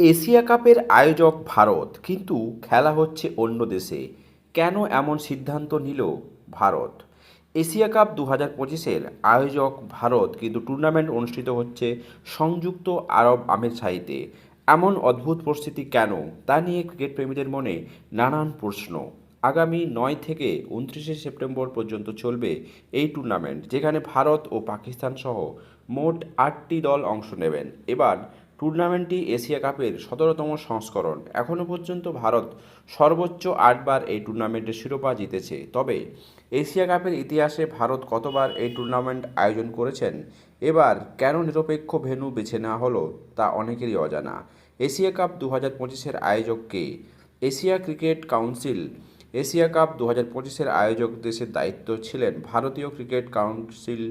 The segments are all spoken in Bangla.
এশিয়া কাপের আয়োজক ভারত, কিন্তু খেলা হচ্ছে অন্য দেশে। কেন এমন সিদ্ধান্ত নিল ভারত? এশিয়া কাপ দু হাজার পঁচিশের আয়োজক ভারত কিন্তু টুর্নামেন্ট অনুষ্ঠিত হচ্ছে সংযুক্ত আরব আমিরশাহিতে এমন অদ্ভুত পরিস্থিতি কেন? তা নিয়ে ক্রিকেট প্রেমীদের মনে নানান প্রশ্ন। আগামী নয় থেকে উনত্রিশে সেপ্টেম্বর পর্যন্ত চলবে এই টুর্নামেন্ট, যেখানে ভারত ও পাকিস্তান সহ মোট আটটি দল অংশ নেবেন। এবার টুর্নামেন্টটি এশিয়া কাপের সতেরোতম সংস্করণ। এখনও পর্যন্ত ভারত সর্বোচ্চ আটবার এই টুর্নামেন্টের শিরোপা জিতেছে। তবে এশিয়া কাপের ইতিহাসে ভারত কতবার এই টুর্নামেন্ট আয়োজন করেছেন? এবার কেন নিরপেক্ষ ভেন্যু বেছে নেওয়া হলো তা অনেকেরই অজানা। এশিয়া কাপ দু হাজার পঁচিশের আয়োজক কে? Asia cricket council. Asia cup দু হাজার পঁচিশের আয়োজক দেশের দায়িত্ব ছিলেন ভারতীয় ক্রিকেট কাউন্সিল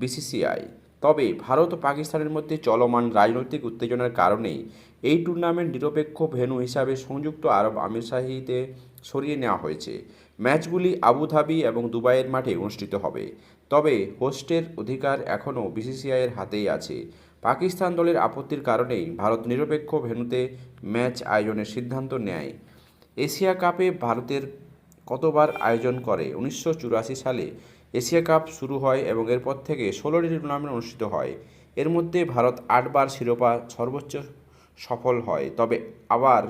বিসিসিআই। তবে ভারত ও পাকিস্তানের মধ্যে চলমান রাজনৈতিক উত্তেজনার কারণেই এই টুর্নামেন্ট নিরপেক্ষ ভেন্যু হিসাবে সংযুক্ত আরব আমিরশাহিতে সরিয়ে নেওয়া হয়েছে। ম্যাচগুলি আবুধাবি এবং দুবাইয়ের মাঠে অনুষ্ঠিত হবে। তবে হোস্টের অধিকার এখনও বিসিসিআইয়ের হাতেই আছে। পাকিস্তান দলের আপত্তির কারণেই ভারত নিরপেক্ষ ভেন্যুতে ম্যাচ আয়োজনের সিদ্ধান্ত নেয়। এশিয়া কাপে ভারতের কতবার আয়োজন করে? উনিশশো চুরাশি সালে এশিয়া কাপ শুরু হয় এবং এরপর থেকে ষোলোটি টুর্নামেন্ট অনুষ্ঠিত হয়। এর মধ্যে ভারত আটবার শিরোপা সর্বোচ্চ সফল হয়। তবে আবার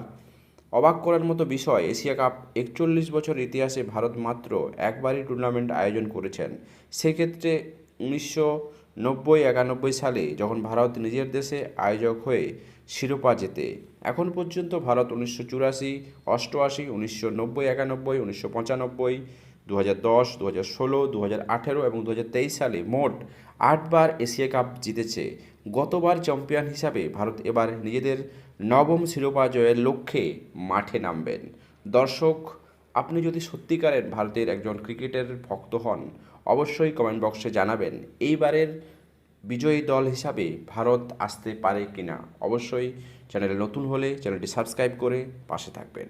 অবাক করার মতো বিষয়, এশিয়া কাপ একচল্লিশ বছর ইতিহাসে ভারত মাত্র একবারই টুর্নামেন্ট আয়োজন করেছেন। সেক্ষেত্রে উনিশশো নব্বই একানব্বই সালে যখন ভারত নিজের দেশে আয়োজক হয়ে শিরোপা জেতে। এখন পর্যন্ত ভারত উনিশশো চুরাশি, অষ্টআশি, উনিশশো নব্বই, একানব্বই, উনিশশো পঁচানব্বই দু হাজার দশ দু হাজার ষোলো দু হাজার আঠেরো এবং দু হাজার তেইশ সালে মোট আটবার এশিয়া কাপ জিতেছে। গতবার চ্যাম্পিয়ন হিসাবে ভারত এবার নিজেদের নবম শিরোপা জয়ের লক্ষ্যে মাঠে নামবেন। দর্শক, আপনি যদি সত্যিকারের ভারতের একজন ক্রিকেটের ভক্ত হন, অবশ্যই কমেন্ট বক্সে জানাবেন। এইবারের বিজয়ী দল হিসাবে ভারত আসতে পারে কিনা? অবশ্যই চ্যানেলে নতুন হলে চ্যানেলটি সাবস্ক্রাইব করে পাশে থাকবেন।